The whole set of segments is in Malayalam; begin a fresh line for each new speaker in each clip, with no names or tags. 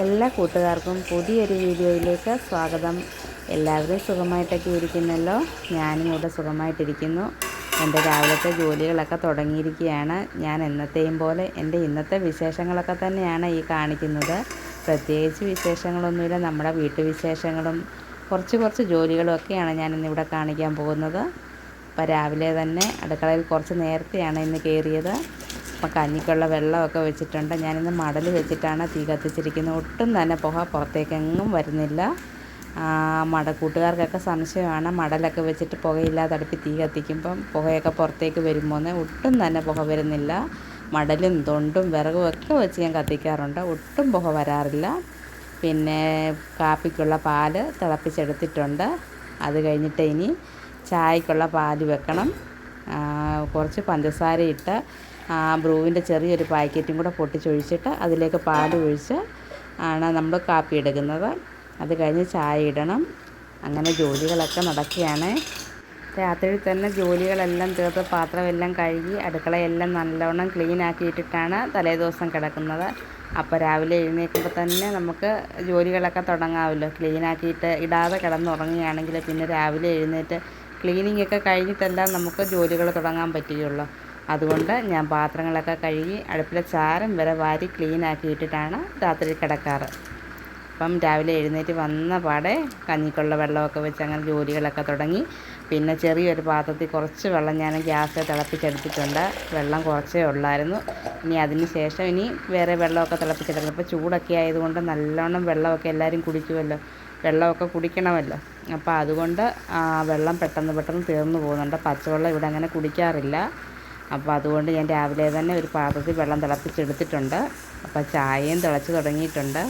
എല്ലാ കൂട്ടുകാർക്കും പുതിയൊരു വീഡിയോയിലേക്ക് സ്വാഗതം. എല്ലാവരും സുഖമായിട്ടൊക്കെ ഇരിക്കുന്നല്ലോ? ഞാനും ഇവിടെ സുഖമായിട്ടിരിക്കുന്നു. എന്റെ രാവിലത്തെ ജോലികളൊക്കെ തുടങ്ങിയിരിക്കുകയാണ്. ഞാൻ എന്നത്തെയും പോലെ എന്റെ ഇന്നത്തെ വിശേഷങ്ങളൊക്കെ തന്നെയാണ് ഈ കാണിക്കുന്നത്. പ്രത്യേകിച്ച് വിശേഷങ്ങളൊന്നുമില്ല. നമ്മുടെ വീട്ടുവിശേഷങ്ങളും കുറച്ച് കുറച്ച് ജോലികളും ഒക്കെയാണ് ഞാൻ ഇന്നിവിടെ കാണിക്കാൻ പോകുന്നത്. അപ്പോൾ രാവിലെ തന്നെ അടുക്കളയിൽ കുറച്ച് നേരത്തെയാണ് ഇന്ന് കയറിയത്. അപ്പം കഞ്ഞിക്കുള്ള വെള്ളമൊക്കെ വെച്ചിട്ടുണ്ട്. ഞാനിന്ന് മടൽ വെച്ചിട്ടാണ് തീ കത്തിച്ചിരിക്കുന്നത്. ഒട്ടും തന്നെ പുക പുറത്തേക്കെങ്ങും വരുന്നില്ല. മട കൂട്ടുകാർക്കൊക്കെ സംശയമാണ്. മടലൊക്കെ വെച്ചിട്ട് പുകയില്ലാതെ അടുപ്പി തീ കത്തിക്കുമ്പം പുകയൊക്കെ പുറത്തേക്ക് വരുമ്പോന്ന് ഒട്ടും തന്നെ പുക വരുന്നില്ല. മടലും തൊണ്ടും വിറകും ഒക്കെ വെച്ച് ഞാൻ കത്തിക്കാറുണ്ട്. ഒട്ടും പുക വരാറില്ല. പിന്നെ കാപ്പിക്കുള്ള പാൽ തിളപ്പിച്ചെടുത്തിട്ടുണ്ട്. അത് കഴിഞ്ഞിട്ട് ഇനി ചായക്കുള്ള പാൽ വെക്കണം. കുറച്ച് പഞ്ചസാര ഇട്ട് ബ്രൂവിന്റെ ചെറിയൊരു പാക്കറ്റും കൂടെ പൊട്ടിച്ചൊഴിച്ചിട്ട് അതിലേക്ക് പാൽ ഒഴിച്ച് ആണ് നമ്മൾ കാപ്പി എടുക്കുന്നത്. അത് കഴിഞ്ഞ് ചായ ഇടണം. അങ്ങനെ ജോലികളൊക്കെ നടക്കുകയാണ്. രാത്രിയിൽ തന്നെ ജോലികളെല്ലാം തീർത്ത് പാത്രമെല്ലാം കഴുകി അടുക്കളയെല്ലാം നല്ലവണ്ണം ക്ലീൻ ആക്കിയിട്ടിട്ടാണ് തലേദിവസം കിടക്കുന്നത്. അപ്പോൾ രാവിലെ എഴുന്നേൽക്കുമ്പോൾ തന്നെ നമുക്ക് ജോലികളൊക്കെ തുടങ്ങാമല്ലോ. ക്ലീൻ ആക്കിയിട്ട് ഇടാതെ കിടന്നുറങ്ങുകയാണെങ്കിൽ പിന്നെ രാവിലെ എഴുന്നേറ്റ് ക്ലീനിങ് ഒക്കെ കഴിഞ്ഞിട്ടെല്ലാം നമുക്ക് ജോലികൾ തുടങ്ങാൻ പറ്റുകയുള്ളൂ. അതുകൊണ്ട് ഞാൻ പാത്രങ്ങളൊക്കെ കഴുകി അടുപ്പിലെ ചാരം വരെ വാരി ക്ലീൻ ആക്കിയിട്ടിട്ടാണ് രാത്രി കിടക്കാറ്. അപ്പം രാവിലെ എഴുന്നേറ്റ് വന്ന പാടെ കഞ്ഞിക്കുള്ള വെള്ളമൊക്കെ വെച്ച് അങ്ങനെ ജോലികളൊക്കെ തുടങ്ങി. പിന്നെ ചെറിയൊരു പാത്രത്തിൽ കുറച്ച് വെള്ളം ഞാൻ ഗ്യാസ് തിളപ്പിച്ചെടുത്തിട്ടുണ്ട്. വെള്ളം കുറച്ചേ ഉള്ളായിരുന്നു. ഇനി അതിന് ശേഷം ഇനി വേറെ വെള്ളമൊക്കെ തിളപ്പിച്ചെടുക്കണം അപ്പോൾ ചൂടൊക്കെ ആയതുകൊണ്ട് നല്ലോണം വെള്ളമൊക്കെ എല്ലാവരും കുടിക്കുമല്ലോ. വെള്ളമൊക്കെ കുടിക്കണമല്ലോ. അപ്പോൾ അതുകൊണ്ട് വെള്ളം പെട്ടെന്ന് പെട്ടെന്ന് തീർന്നു പോകുന്നുണ്ട്. പച്ചവെള്ളം ഇവിടെ അങ്ങനെ കുടിക്കാറില്ല. അപ്പോൾ അതുകൊണ്ട് ഞാൻ രാവിലെ തന്നെ ഒരു പാത്രത്തിൽ വെള്ളം തിളപ്പിച്ചെടുത്തിട്ടുണ്ട്. അപ്പോൾ ചായയും തിളച്ച് തുടങ്ങിയിട്ടുണ്ട്.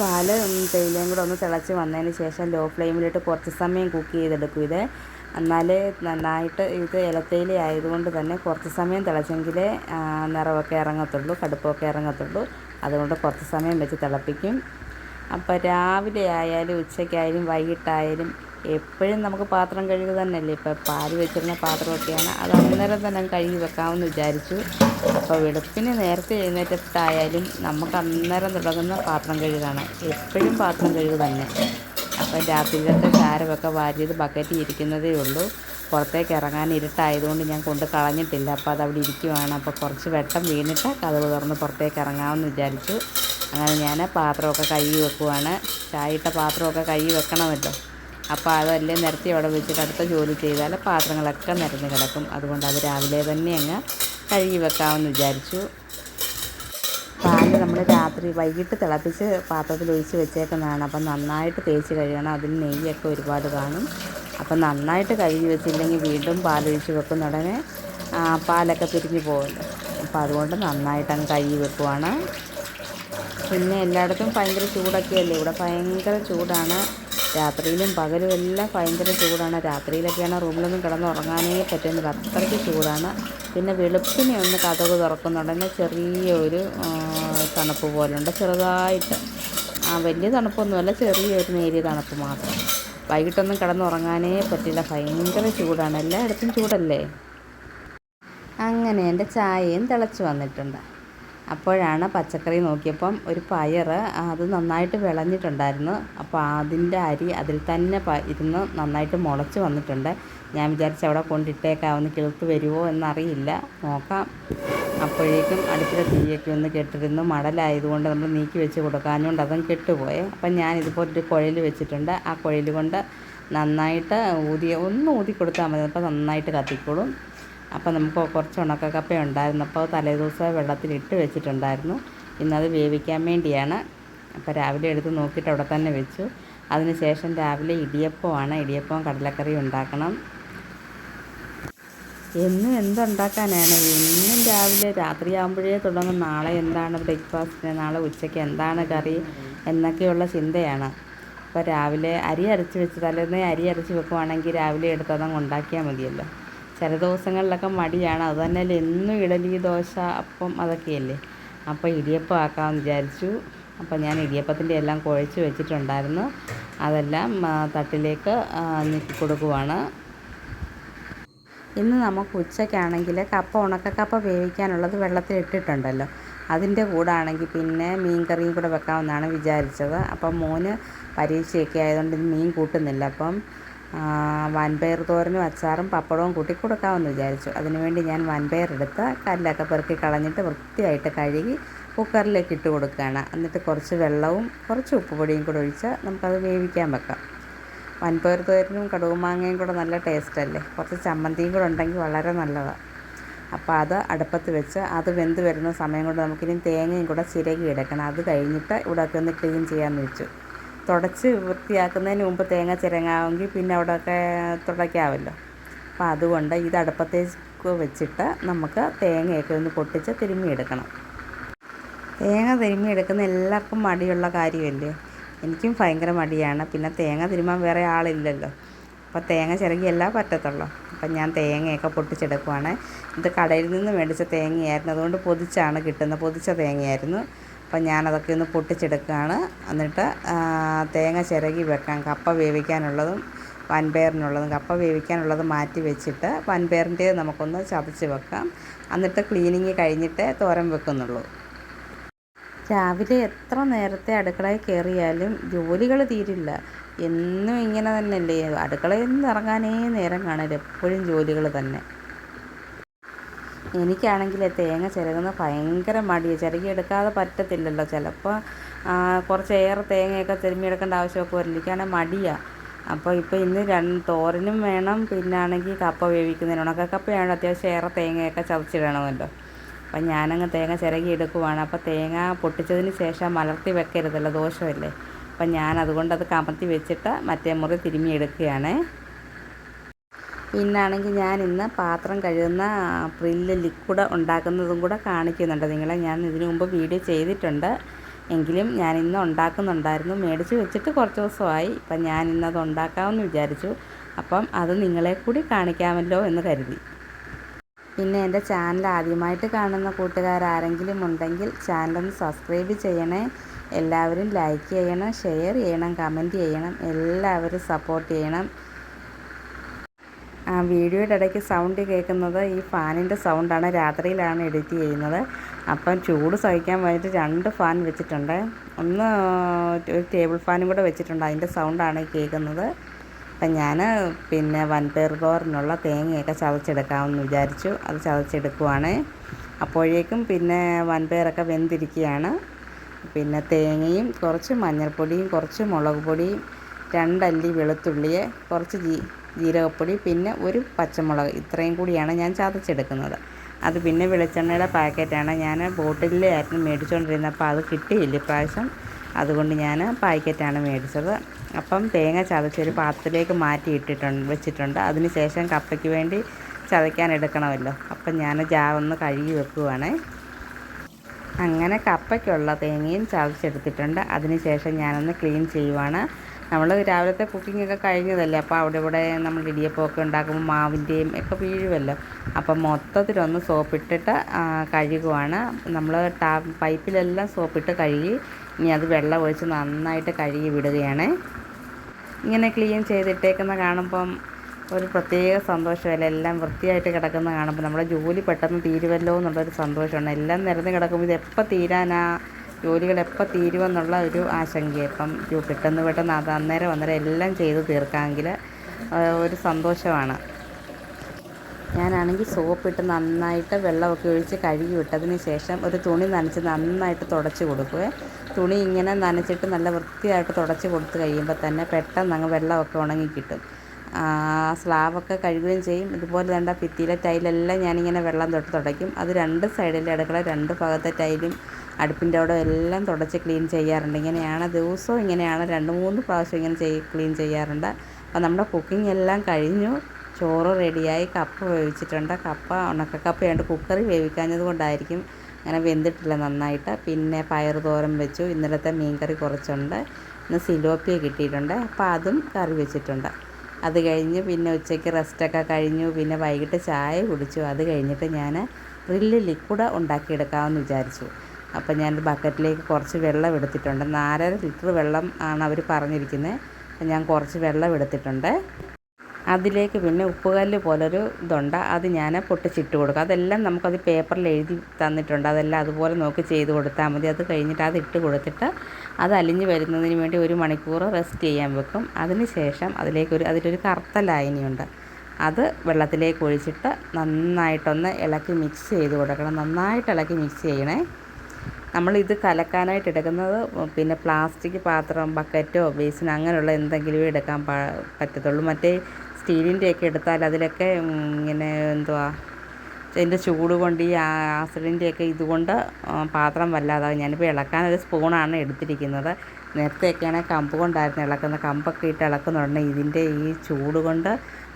പാൽ തേയിലയും കൂടെ ഒന്ന് തിളച്ച് വന്നതിന് ശേഷം ലോ ഫ്ലെയിമിലിട്ട് കുറച്ച് സമയം കുക്ക് ചെയ്തെടുക്കും ഇത്. എന്നാലേ നന്നായിട്ട് ഇത് ഇലത്തേയില ആയതുകൊണ്ട് തന്നെ കുറച്ച് സമയം തിളച്ചെങ്കിലേ നിറമൊക്കെ ഇറങ്ങത്തുള്ളൂ കടുപ്പമൊക്കെ ഇറങ്ങത്തുള്ളൂ. അതുകൊണ്ട് കുറച്ച് സമയം വെച്ച് തിളപ്പിക്കും. അപ്പോൾ രാവിലെ ആയാലും ഉച്ചയ്ക്കായാലും വൈകിട്ടായാലും എപ്പോഴും നമുക്ക് പാത്രം കഴുകുക തന്നെയല്ലേ? ഇപ്പോൾ പാൽ വെച്ചിരുന്ന പാത്രമൊക്കെയാണ് അത് അന്നേരം തന്നെ കഴുകി വെക്കാമെന്ന് വിചാരിച്ചു. അപ്പോൾ വെളുപ്പിന് നേരത്തെ എഴുന്നേറ്റപ്പെട്ടായാലും നമുക്ക് അന്നേരം തുടങ്ങുന്ന പാത്രം കഴുകാണ്. എപ്പോഴും പാത്രം കഴുകുക തന്നെ. അപ്പോൾ രാത്രിയിലത്തെ ചാരമൊക്കെ വാരിയത് ബക്കറ്റിൽ ഇരിക്കുന്നതേ ഉള്ളൂ. പുറത്തേക്ക് ഇറങ്ങാൻ ഇരുട്ടായതുകൊണ്ട് ഞാൻ കൊണ്ട് കളഞ്ഞിട്ടില്ല. അപ്പോൾ അതവിടെ ഇരിക്കുവാണ്. അപ്പോൾ കുറച്ച് വെട്ടം വീണിട്ട് കഥവ് തുറന്ന് പുറത്തേക്ക് ഇറങ്ങാമെന്ന് വിചാരിച്ചു. അങ്ങനെ ഞാൻ പാത്രമൊക്കെ കഴുകി വെക്കുവാണ്. ചായ ഇട്ട പാത്രമൊക്കെ കഴുകി വെക്കണമല്ലോ. അപ്പോൾ അതെല്ലാം നിരത്തി അവിടെ വെച്ചിട്ട് അടുത്ത ജോലി ചെയ്താൽ പാത്രങ്ങളൊക്കെ നിരന്ന് കിടക്കും. അതുകൊണ്ട് അത് രാവിലെ തന്നെ അങ്ങ് കഴുകി വെക്കാമെന്ന് വിചാരിച്ചു. പാൽ നമ്മൾ രാത്രി വൈകിട്ട് തിളപ്പിച്ച് പാത്രത്തിൽ ഒഴിച്ച് വെച്ചേക്കുന്നതാണ്. അപ്പം നന്നായിട്ട് തേച്ച് കഴുകണം. അതിന് നെയ്യൊക്കെ ഒരുപാട് കാണും. അപ്പം നന്നായിട്ട് കഴുകി വെച്ചില്ലെങ്കിൽ വീണ്ടും പാലൊഴിച്ച് വെക്കുന്നുടനെ പാലൊക്കെ പിരിഞ്ഞു പോകുമല്ലോ അപ്പോൾ അതുകൊണ്ട് നന്നായിട്ട് അങ്ങ് കഴുകി വെക്കുവാണ്. പിന്നെ എല്ലായിടത്തും ഭയങ്കര ചൂടൊക്കെയല്ലേ? ഇവിടെ ഭയങ്കര ചൂടാണ്. രാത്രിയിലും പകലും എല്ലാം ഭയങ്കര ചൂടാണ്. രാത്രിയിലൊക്കെയാണ് റൂമിലൊന്നും കിടന്നുറങ്ങാനേ പറ്റുന്നത് അത്രയ്ക്ക് ചൂടാണ്. പിന്നെ വെളുപ്പിനെ ഒന്ന് കഥക് തുറക്കുന്നുണ്ടെങ്കിൽ ചെറിയൊരു തണുപ്പ് പോലുണ്ട്. ചെറുതായിട്ട്. ആ വലിയ തണുപ്പൊന്നുമല്ല ചെറിയൊരു നേരിയ തണുപ്പ് മാത്രം. വൈകിട്ടൊന്നും കിടന്നുറങ്ങാനേ പറ്റില്ല. ഭയങ്കര ചൂടാണ്. എല്ലായിടത്തും ചൂടല്ലേ? അങ്ങനെ എന്റെ ചായയും തിളച്ച് വന്നിട്ടുണ്ട്. അപ്പോഴാണ് പച്ചക്കറി നോക്കിയപ്പം ഒരു പയർ അത് നന്നായിട്ട് വിളഞ്ഞിട്ടുണ്ടായിരുന്നു. അപ്പോൾ അതിന്റെ അരി അതിൽ തന്നെ ഇരുന്ന് നന്നായിട്ട് മുളച്ച് വന്നിട്ടുണ്ട്. ഞാൻ വിചാരിച്ചു അവിടെ കൊണ്ടിട്ടേക്കാവുന്ന കിളുത്ത് വരുമോ എന്നറിയില്ല. നോക്കാം. അപ്പോഴേക്കും അടുപ്പിലെ തീയൊക്കെ ഒന്ന് കെട്ടിരുന്നു മടലായതുകൊണ്ട് നമ്മൾ നീക്കി വെച്ച് കൊടുക്കാഞ്ഞുകൊണ്ട് അതും കെട്ടുപോയെ. അപ്പം ഞാൻ ഇതുപോലൊരു കുഴൽ വെച്ചിട്ടുണ്ട്. ആ കുഴൽ കൊണ്ട് നന്നായിട്ട് ഊതി ഒന്ന് ഊതി കൊടുത്താൽ മതി. അപ്പോൾ നന്നായിട്ട് കത്തിക്കോളും. അപ്പോൾ നമുക്ക് കുറച്ച് ഉണക്കക്കപ്പ ഉണ്ടായിരുന്നു. അപ്പോൾ തലേദിവസം വെള്ളത്തിലിട്ട് വെച്ചിട്ടുണ്ടായിരുന്നു. ഇന്നത് വേവിക്കാൻ വേണ്ടിയാണ്. അപ്പോൾ രാവിലെ എടുത്ത് നോക്കിയിട്ട് അവിടെ തന്നെ വെച്ചു. അതിനുശേഷം രാവിലെ ഇടിയപ്പമാണ് ഇടിയപ്പവും കടലക്കറി ഉണ്ടാക്കണം. എന്നും എന്തുണ്ടാക്കാനാണ്? എന്നും രാവിലെ രാത്രിയാകുമ്പോഴേ തുടങ്ങും. നാളെ എന്താണ് ബ്രേക്ക്ഫാസ്റ്റിന് നാളെ ഉച്ചയ്ക്ക് എന്താണ് കറി? എന്നൊക്കെയുള്ള ചിന്തയാണ്. അപ്പോൾ രാവിലെ അരി അരച്ച് വെച്ച് തലേന്ന് അരി അരച്ച് വെക്കുവാണെങ്കിൽ രാവിലെ എടുത്തതങ്ങ് ഉണ്ടാക്കിയാൽ മതിയല്ലോ. ചില ദിവസങ്ങളിലൊക്കെ മടിയാണ്. അത് തന്നെ എന്നും ഇഡലി ദോശ അപ്പം അതൊക്കെയല്ലേ? അപ്പോൾ ഇടിയപ്പം ആക്കാമെന്ന് വിചാരിച്ചു. അപ്പോൾ ഞാൻ ഇടിയപ്പത്തിന്റെ എല്ലാം കുഴച്ച് വെച്ചിട്ടുണ്ടായിരുന്നു. അതെല്ലാം തട്ടിലേക്ക് നീക്കി കൊടുക്കുവാണ്. ഇന്ന് നമുക്ക് ഉച്ചയ്ക്കാണെങ്കിൽ കപ്പ ഉണക്കക്കപ്പ വേവിക്കാനുള്ളത് വെള്ളത്തിലിട്ടിട്ടുണ്ടല്ലോ അതിന്റെ കൂടെ ആണെങ്കിൽ പിന്നെ മീൻ കറിയും കൂടെ വെക്കാമെന്നാണ് വിചാരിച്ചത്. അപ്പം മോന് പരീക്ഷയൊക്കെ ആയതുകൊണ്ട് മീൻ കൂട്ടുന്നില്ല. അപ്പം വൻപയർ തോരനും അച്ചാറും പപ്പടവും കൂട്ടി കൊടുക്കാമെന്ന് വിചാരിച്ചു. അതിനുവേണ്ടി ഞാൻ വൻപയർ എടുത്ത് കല്ലൊക്കെ പെറുക്കി കളഞ്ഞിട്ട് വൃത്തിയായിട്ട് കഴുകി കുക്കറിലേക്ക് ഇട്ട് കൊടുക്കുകയാണ്. എന്നിട്ട് കുറച്ച് വെള്ളവും കുറച്ച് ഉപ്പുപൊടിയും കൂടെ ഒഴിച്ച് നമുക്കത് വേവിക്കാൻ വെക്കാം. വൻപയർ തോരനും കടുകുമാങ്ങയും കൂടെ നല്ല ടേസ്റ്റ് അല്ലേ കുറച്ച് ചമ്മന്തിയും കൂടെ ഉണ്ടെങ്കിൽ വളരെ നല്ലതാണ് അപ്പോൾ അത് അടുപ്പത്ത് വെച്ച് അത് വെന്ത് വരുന്ന സമയം കൊണ്ട് നമുക്കിനി തേങ്ങയും കൂടെ ചിരകി എടുക്കണം. അത് കഴിഞ്ഞിട്ട് ഇവിടെയൊക്കെ ഒന്ന് ക്ലീൻ ചെയ്യാമെന്ന് വെച്ചു. തുടച്ച് വൃത്തിയാക്കുന്നതിന് മുമ്പ് തേങ്ങ ചിരങ്ങാമെങ്കിൽ പിന്നെ അവിടെയൊക്കെ തുടയ്ക്കാമല്ലോ. അപ്പോൾ അതുകൊണ്ട് ഇത് അടുപ്പത്തേക്ക് വെച്ചിട്ട് നമുക്ക് തേങ്ങയൊക്കെ ഒന്ന് പൊട്ടിച്ച് തിരുമ്മിയെടുക്കണം. തേങ്ങ തിരുമ്മിയെടുക്കുന്ന എല്ലാവർക്കും മടിയുള്ള കാര്യമല്ലേ? എനിക്കും ഭയങ്കര മടിയാണ്. പിന്നെ തേങ്ങ തിരുമ്മാൻ വേറെ ആളില്ലല്ലോ. അപ്പോൾ തേങ്ങ ചിരകിയല്ല പറ്റത്തുള്ളൂ. അപ്പം ഞാൻ തേങ്ങയൊക്കെ പൊട്ടിച്ചെടുക്കുവാണ്. ഇത് കടയിൽ നിന്ന് മേടിച്ച തേങ്ങയായിരുന്നു. അതുകൊണ്ട് പൊതിച്ചാണ് കിട്ടുന്നത്. പൊതിച്ച തേങ്ങയായിരുന്നു. അപ്പം ഞാനതൊക്കെ ഒന്ന് പൊട്ടിച്ചെടുക്കുകയാണ്. എന്നിട്ട് തേങ്ങ ചിരകി വെക്കാം. കപ്പ വേവിക്കാനുള്ളതും വൻപയറിനുള്ളതും കപ്പ വേവിക്കാനുള്ളത് മാറ്റി വെച്ചിട്ട് വൻപയറിന്റെ നമുക്കൊന്ന് ചതച്ച് വെക്കാം. എന്നിട്ട് ക്ലീനിങ് കഴിഞ്ഞിട്ട് തോരൻ വെക്കുന്നുള്ളൂ. രാവിലെ എത്ര നേരത്തെ അടുക്കളയിൽ കയറിയാലും ജോലികൾ തീരില്ല. എന്നും ഇങ്ങനെ തന്നെയല്ലേ? അടുക്കളയിൽ നിന്ന് ഇറങ്ങാനേ നേരം കാണില്ല. എപ്പോഴും ജോലികൾ തന്നെ. എനിക്കാണെങ്കിൽ തേങ്ങ ചിരകുന്നത് ഭയങ്കര മടിയാണ് ചിരകി എടുക്കാതെ പറ്റത്തില്ലല്ലോ ചിലപ്പോൾ. കുറച്ചേറെ തേങ്ങയൊക്കെ തിരുമ്മിയെടുക്കേണ്ട ആവശ്യമൊക്കെ വരില്ല എനിക്കാണെങ്കിൽ മടിയാണ് അപ്പോൾ ഇപ്പോൾ ഇന്ന് രണ്ട് തോരനും വേണം. പിന്നാണെങ്കിൽ കപ്പ വേവിക്കുന്നതിന് ഉണക്കക്കപ്പയാണ് അത്യാവശ്യം ഏറെ തേങ്ങയൊക്കെ ചതച്ചിടണമല്ലോ അപ്പം ഞാനങ്ങ് തേങ്ങ ചിരകി എടുക്കുവാണ് അപ്പോൾ തേങ്ങ പൊട്ടിച്ചതിന് ശേഷം മലർത്തി വെക്കരുതല്ലോ. ദോഷമല്ലേ. അപ്പം ഞാൻ അതുകൊണ്ട് അത് കമത്തി വെച്ചിട്ട് മറ്റേ മുറി തിരുമ്മി എടുക്കുകയാണ് പിന്നാണെങ്കിൽ ഞാൻ ഇന്ന് പാത്രം കഴുകുന്ന പ്രില്ല് ലിക്വിഡ് ഉണ്ടാക്കുന്നതും കൂടെ കാണിക്കുന്നുണ്ട്. നിങ്ങളെ ഞാൻ ഇതിനു മുമ്പ് വീഡിയോ ചെയ്തിട്ടുണ്ട്. എങ്കിലും ഞാൻ ഇന്ന് ഉണ്ടാക്കുന്നുണ്ടായിരുന്നു. മേടിച്ച് വെച്ചിട്ട് കുറച്ച് ദിവസമായി. ഇപ്പം ഞാൻ ഇന്നത് ഉണ്ടാക്കാമെന്ന് വിചാരിച്ചു. അപ്പം അത് നിങ്ങളെ കൂടി കാണിക്കാമല്ലോ എന്ന് കരുതി. പിന്നെ എന്റെ ചാനൽ ആദ്യമായിട്ട് കാണുന്ന കൂട്ടുകാരാരെങ്കിലും ഉണ്ടെങ്കിൽ ചാനലൊന്ന് സബ്സ്ക്രൈബ് ചെയ്യണേ. എല്ലാവരും ലൈക്ക് ചെയ്യണം ഷെയർ ചെയ്യണം കമന്റ് ചെയ്യണം. എല്ലാവരും സപ്പോർട്ട് ചെയ്യണം. വീഡിയോയുടെ ഇടയ്ക്ക് സൗണ്ട് കേൾക്കുന്നത് ഈ ഫാനിന്റെ സൗണ്ടാണ്. രാത്രിയിലാണ് എഡിറ്റ് ചെയ്യുന്നത്. അപ്പം ചൂട് സഹിക്കാൻ വേണ്ടിയിട്ട് രണ്ട് ഫാൻ വെച്ചിട്ടുണ്ട്. ഒന്ന് ഒരു ടേബിൾ ഫാനും കൂടെ വെച്ചിട്ടുണ്ട്. അതിന്റെ സൗണ്ടാണ് കേൾക്കുന്നത്. അപ്പം ഞാൻ പിന്നെ വൻപയർ തോരനുള്ള തേങ്ങയൊക്കെ ചതച്ചെടുക്കാമെന്ന് വിചാരിച്ചു. അത് ചതച്ചെടുക്കുവാണ്. അപ്പോഴേക്കും പിന്നെ വൻപയറൊക്കെ വെന്തിരിക്കുകയാണ്. പിന്നെ തേങ്ങയും കുറച്ച് മഞ്ഞൾപ്പൊടിയും കുറച്ച് മുളക് പൊടിയും രണ്ടല്ലി വെളുത്തുള്ളിയെ കുറച്ച് ജീ ജീരകപ്പൊടി പിന്നെ ഒരു പച്ചമുളക്. ഇത്രയും കൂടിയാണ് ഞാൻ ചതച്ചെടുക്കുന്നത്. അത് പിന്നെ വെളിച്ചെണ്ണയുടെ പാക്കറ്റാണ് ഞാൻ ബോട്ടിലായിരുന്നു മേടിച്ചുകൊണ്ടിരുന്നത്. അപ്പോൾ അത് കിട്ടിയില്ല ഇപ്രാവശ്യം. അതുകൊണ്ട് ഞാൻ പാക്കറ്റാണ് മേടിച്ചത്. അപ്പം തേങ്ങ ചതച്ചൊരു പാത്രത്തിലേക്ക് മാറ്റി ഇട്ടിട്ടുണ്ട് വെച്ചിട്ടുണ്ട്. അതിന് ശേഷം കപ്പയ്ക്ക് വേണ്ടി ചതയ്ക്കാൻ എടുക്കണമല്ലോ. അപ്പം ഞാൻ ജാവൊന്ന് കഴുകി വെക്കുവാണേ. അങ്ങനെ കപ്പയ്ക്കുള്ള തേങ്ങയും ചതച്ചെടുത്തിട്ടുണ്ട്. അതിന് ശേഷം ഞാനൊന്ന് ക്ലീൻ ചെയ്യുവാണ്. നമ്മൾ രാവിലത്തെ ഒക്കെ കഴിഞ്ഞതല്ലേ അപ്പോൾ അവിടെ ഇവിടെ നമ്മൾ ഇടിയപ്പമൊക്കെ ഉണ്ടാക്കുമ്പോൾ മാവിന്റെയും ഒക്കെ വീഴുമല്ലോ അപ്പം മൊത്തത്തിലൊന്ന് സോപ്പിട്ടിട്ട് കഴുകുവാണ്. നമ്മൾ ടാ പൈപ്പിലെല്ലാം സോപ്പിട്ട് കഴുകി ഇനി അത് വെള്ളം ഒഴിച്ച് നന്നായിട്ട് കഴുകി വിടുകയാണ്. ഇങ്ങനെ ക്ലീൻ ചെയ്തിട്ടേക്കുന്ന കാണുമ്പം ഒരു പ്രത്യേക സന്തോഷമല്ല? എല്ലാം വൃത്തിയായിട്ട് കിടക്കുന്ന കാണുമ്പോൾ നമ്മുടെ ജോലി പെട്ടെന്ന് തീരുമല്ലോ എന്നുള്ളൊരു സന്തോഷമാണ്. എല്ലാം നിരന്ന് കിടക്കുമ്പോൾ ഇത് എപ്പോൾ തീരാനാ? ജോലികൾ എപ്പോൾ തീരുമെന്നുള്ള ഒരു ആശങ്ക ഇപ്പം പെട്ടെന്ന് പെട്ടെന്ന് അത് അന്നേരം അന്നേരം എല്ലാം ചെയ്ത് തീർക്കാമെങ്കിൽ ഒരു സന്തോഷമാണ്. ഞാനാണെങ്കിൽ സോപ്പിട്ട് നന്നായിട്ട് വെള്ളമൊക്കെ ഒഴിച്ച് കഴുകി വിട്ടതിന് ശേഷം ഒരു തുണി നനച്ച് നന്നായിട്ട് തുടച്ച് കൊടുക്കുക തുണി ഇങ്ങനെ നനച്ചിട്ട് നല്ല വൃത്തിയായിട്ട് തുടച്ച് കൊടുത്ത് കഴിയുമ്പോൾ തന്നെ പെട്ടെന്ന് അങ്ങ് വെള്ളമൊക്കെ ഉണങ്ങി കിട്ടും സ്ലാബൊക്കെ കഴുകുകയും ചെയ്യും. ഇതുപോലെ വേണ്ട ഭിത്തിയിലെ ടൈലെല്ലാം ഞാനിങ്ങനെ വെള്ളം തൊട്ട് തുടയ്ക്കും. അത് രണ്ട് സൈഡിലെ അടുക്കള രണ്ട് ഭാഗത്തെ ടൈലും അടുപ്പിന്റെ അവിടെ എല്ലാം തുടച്ച് ക്ലീൻ ചെയ്യാറുണ്ട്. ഇങ്ങനെയാണ് ദിവസവും ഇങ്ങനെയാണ് രണ്ട് മൂന്ന് പ്രാവശ്യം ഇങ്ങനെ ചെയ് ക്ലീൻ ചെയ്യാറുണ്ട്. അപ്പോൾ നമ്മുടെ കുക്കിംഗ് എല്ലാം കഴിഞ്ഞു. ചോറ് റെഡിയായി. കപ്പ് വേവിച്ചിട്ടുണ്ട്. കപ്പ ഉണക്കക്കപ്പയുണ്ട് കുക്കറി വേവിക്കാഞ്ഞത് കൊണ്ടായിരിക്കും. അങ്ങനെ വെന്തിട്ടില്ല നന്നായിട്ട്. പിന്നെ പയർ തോരൻ വെച്ചു. ഇന്നലത്തെ മീൻകറി കുറച്ചുണ്ട്. ഇന്ന് സിലോപ്പിയ കിട്ടിയിട്ടുണ്ട്. അപ്പോൾ അതും കറി വെച്ചിട്ടുണ്ട്. അത് കഴിഞ്ഞ് പിന്നെ ഉച്ചയ്ക്ക് റെസ്റ്റൊക്കെ കഴിഞ്ഞു. പിന്നെ വൈകിട്ട് ചായ കുടിച്ചു. അത് കഴിഞ്ഞിട്ട് ഞാൻ റില്ല് ലിക്വിഡ് ഉണ്ടാക്കിയെടുക്കാമെന്ന് വിചാരിച്ചു. അപ്പോൾ ഞാൻ ബക്കറ്റിലേക്ക് കുറച്ച് വെള്ളം എടുത്തിട്ടുണ്ട്. നാലര ലിറ്റർ വെള്ളം ആണ് അവർ പറഞ്ഞിരിക്കുന്നത്. ഞാൻ കുറച്ച് വെള്ളം എടുത്തിട്ടുണ്ട്. അതിലേക്ക് പിന്നെ ഉപ്പുകല്ല് പോലൊരു ഇതുണ്ട്. അത് ഞാൻ പൊട്ടിച്ചിട്ട് കൊടുക്കും. അതെല്ലാം നമുക്കത് പേപ്പറിൽ എഴുതി തന്നിട്ടുണ്ട്. അതെല്ലാം അതുപോലെ നോക്കി ചെയ്ത് കൊടുത്താൽ മതി. അത് കഴിഞ്ഞിട്ട് അത് ഇട്ട് കൊടുത്തിട്ട് അത് അലിഞ്ഞ് വരുന്നതിന് വേണ്ടി ഒരു മണിക്കൂർ റെസ്റ്റ് ചെയ്യാൻ വെക്കും. അതിന് ശേഷം അതിലേക്കൊരു അതിലൊരു കറുത്ത ലായനിയുണ്ട്. അത് വെള്ളത്തിലേക്ക് ഒഴിച്ചിട്ട് നന്നായിട്ടൊന്ന് ഇളക്കി മിക്സ് ചെയ്ത് കൊടുക്കണം. നന്നായിട്ട് ഇളക്കി മിക്സ് ചെയ്യണേ. നമ്മളിത് കലക്കാനായിട്ട് എടുക്കുന്നത് പിന്നെ പ്ലാസ്റ്റിക് പാത്രം ബക്കറ്റോ ബേസിനോ അങ്ങനെയുള്ള എന്തെങ്കിലും എടുക്കാൻ പറ്റത്തുള്ളൂ. മറ്റേ സ്റ്റീലിന്റെയൊക്കെ എടുത്താൽ അതിലൊക്കെ ഇങ്ങനെ എന്തുവാ അതിന്റെ ചൂട് കൊണ്ട് ഈ ആസിഡിന്റെയൊക്കെ ഇതുകൊണ്ട് പാത്രം വല്ലാതാകും ഞാനിപ്പോൾ ഇളക്കാൻ ഒരു സ്പൂണാണ് എടുത്തിരിക്കുന്നത്. നേരത്തെയൊക്കെയാണെങ്കിൽ കമ്പ് കൊണ്ടായിരുന്നു ഇളക്കുന്നത്. കമ്പൊക്കെ ഇട്ട് ഇളക്കുന്നുണ്ട് ഇതിന്റെ ഈ ചൂട് കൊണ്ട്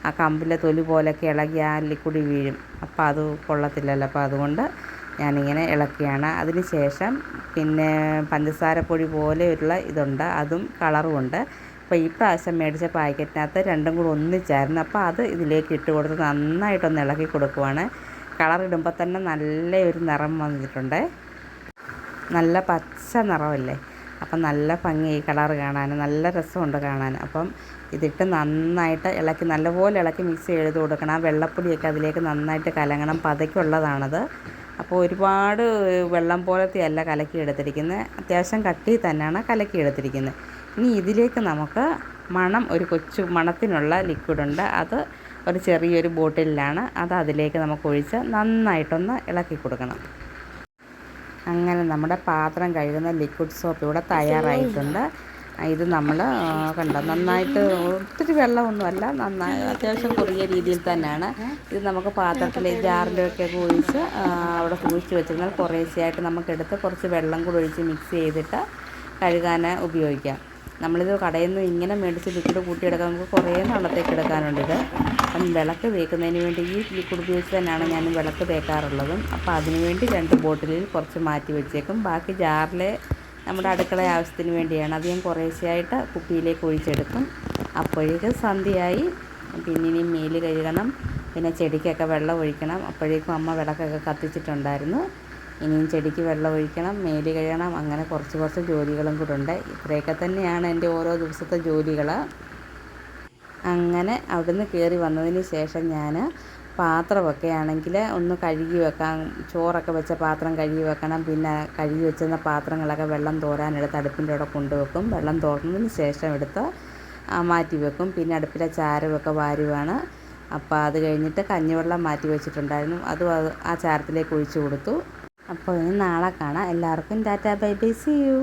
ആ കമ്പിലെ തൊലി പോലെയൊക്കെ ഇളകി ആ കൂടി വീഴും. അപ്പോൾ അത് കൊള്ളത്തില്ലല്ലോ. അപ്പോൾ അതുകൊണ്ട് ഞാനിങ്ങനെ ഇളക്കിയാണ് അതിന് ശേഷം പിന്നെ പഞ്ചസാര പൊടി പോലെയുള്ള ഇതുണ്ട്. അതും കളറുമുണ്ട് അപ്പോൾ ഈ പ്രാവശ്യം മേടിച്ച പാക്കറ്റിനകത്ത് രണ്ടും കൂടെ ഒന്നിച്ചായിരുന്നു. അപ്പോൾ അത് ഇതിലേക്ക് ഇട്ട് കൊടുത്ത് നന്നായിട്ടൊന്ന് ഇളക്കി കൊടുക്കുവാണ്. കളർ ഇടുമ്പോൾ തന്നെ നല്ലൊരു നിറം വന്നിട്ടുണ്ട്. നല്ല പച്ച നിറമല്ലേ? അപ്പം നല്ല ഭംഗി കളർ കാണാൻ നല്ല രസമുണ്ട് കാണാൻ അപ്പം ഇതിട്ട് നന്നായിട്ട് ഇളക്കി നല്ലപോലെ ഇളക്കി മിക്സ് ചെയ്ത് കൊടുക്കണം. ആ വെള്ളപ്പൊടിയൊക്കെ അതിലേക്ക് നന്നായിട്ട് കലങ്ങണം. പതയ്ക്കുള്ളതാണത്. അപ്പോൾ ഒരുപാട് വെള്ളം പോലത്തെയല്ല കലക്കി എടുത്തിരിക്കുന്നത് അത്യാവശ്യം കട്ടി തന്നെയാണ് കലക്കി എടുത്തിരിക്കുന്നത് ഇനി ഇതിലേക്ക് നമുക്ക് മണം ഒരു കൊച്ചു മണത്തിനുള്ള ലിക്വിഡുണ്ട്. അത് ഒരു ചെറിയൊരു ബോട്ടിലാണ് അത് അതിലേക്ക് നമുക്ക് ഒഴിച്ച് നന്നായിട്ടൊന്ന് ഇളക്കി കൊടുക്കണം. അങ്ങനെ നമ്മുടെ പാത്രം കഴുകുന്ന ലിക്വിഡ് സോപ്പ് ഇവിടെ തയ്യാറായിട്ടുണ്ട്. ഇത് നമ്മൾ കണ്ടോ നന്നായിട്ട് ഒത്തിരി വെള്ളമൊന്നുമല്ല നന്നായി അത്യാവശ്യം കുറിയ രീതിയിൽ തന്നെയാണ്. ഇത് നമുക്ക് പാത്രത്തിൽ ജാറിലൊക്കെ ഒഴിച്ച് അവിടെ സൂക്ഷിച്ച് വെച്ചിരുന്നാൽ കുറേശ്ശെയായിട്ട് നമുക്കെടുത്ത് കുറച്ച് വെള്ളം കൂടി ഒഴിച്ച് മിക്സ് ചെയ്തിട്ട് കഴുകാൻ ഉപയോഗിക്കാം. നമ്മളിത് കടയിൽ നിന്ന് ഇങ്ങനെ മേടിച്ച് ലിക്വിഡ് കൂട്ടിയെടുക്കാൻ നമുക്ക് കുറേ നാളത്തേക്ക് എടുക്കാനുണ്ട് ഇത്. അപ്പം വിളക്ക് തേക്കുന്നതിന് വേണ്ടി ഈ ലിക്വിഡ് ഉപയോഗിച്ച് തന്നെയാണ് ഞാൻ വിളക്ക് തേക്കാറുള്ളതും. അപ്പോൾ അതിന് വേണ്ടി രണ്ട് ബോട്ടിലിൽ കുറച്ച് മാറ്റി വെച്ചേക്കും. ബാക്കി ജാറിലെ നമ്മുടെ അടുക്കള ആവശ്യത്തിന് വേണ്ടിയാണ്. അത് ഞാൻ കുറേശ്ശെയായിട്ട് കുപ്പിയിലേക്ക് ഒഴിച്ചെടുക്കും. അപ്പോഴേക്ക് സന്ധ്യയായി. പിന്നെ ഇനി മേൽ കഴുകണം. പിന്നെ ചെടിക്കൊക്കെ വെള്ളം ഒഴിക്കണം. അപ്പോഴേക്കും അമ്മ വിളക്കൊക്കെ കത്തിച്ചിട്ടുണ്ടായിരുന്നു. ഇനിയും ചെടിക്ക് വെള്ളം ഒഴിക്കണം മേൽ കഴുകണം അങ്ങനെ കുറച്ച് കുറച്ച് ജോലികളും കൂടെ ഉണ്ട്. ഇത്രയൊക്കെ തന്നെയാണ് എന്റെ ഓരോ ദിവസത്തെ ജോലികൾ. അങ്ങനെ അവിടുന്ന് കയറി വന്നതിന് ശേഷം ഞാൻ പാത്രമൊക്കെ ആണെങ്കിൽ ഒന്ന് കഴുകി വെക്കാം. ചോറൊക്കെ വെച്ച പാത്രം കഴുകി വെക്കണം. പിന്നെ കഴുകി വെച്ചിരുന്ന പാത്രങ്ങളൊക്കെ വെള്ളം തോരാനെടുത്ത് അടുപ്പിന്റെ അവിടെ കൊണ്ടുവെക്കും. വെള്ളം തോർന്നതിന് ശേഷം എടുത്ത് മാറ്റി വെക്കും. പിന്നെ അടുപ്പിലെ ചാരമൊക്കെ വാരുവാണ്. അപ്പോൾ അത് കഴിഞ്ഞിട്ട് കഞ്ഞിവെള്ളം മാറ്റി വെച്ചിട്ടുണ്ടായിരുന്നു. അതും ആ ചാരത്തിലേക്ക് ഒഴിച്ചു കൊടുത്തു. അപ്പോൾ ഇനി നാളെ കാണാം. എല്ലാവർക്കും tata bye bye see you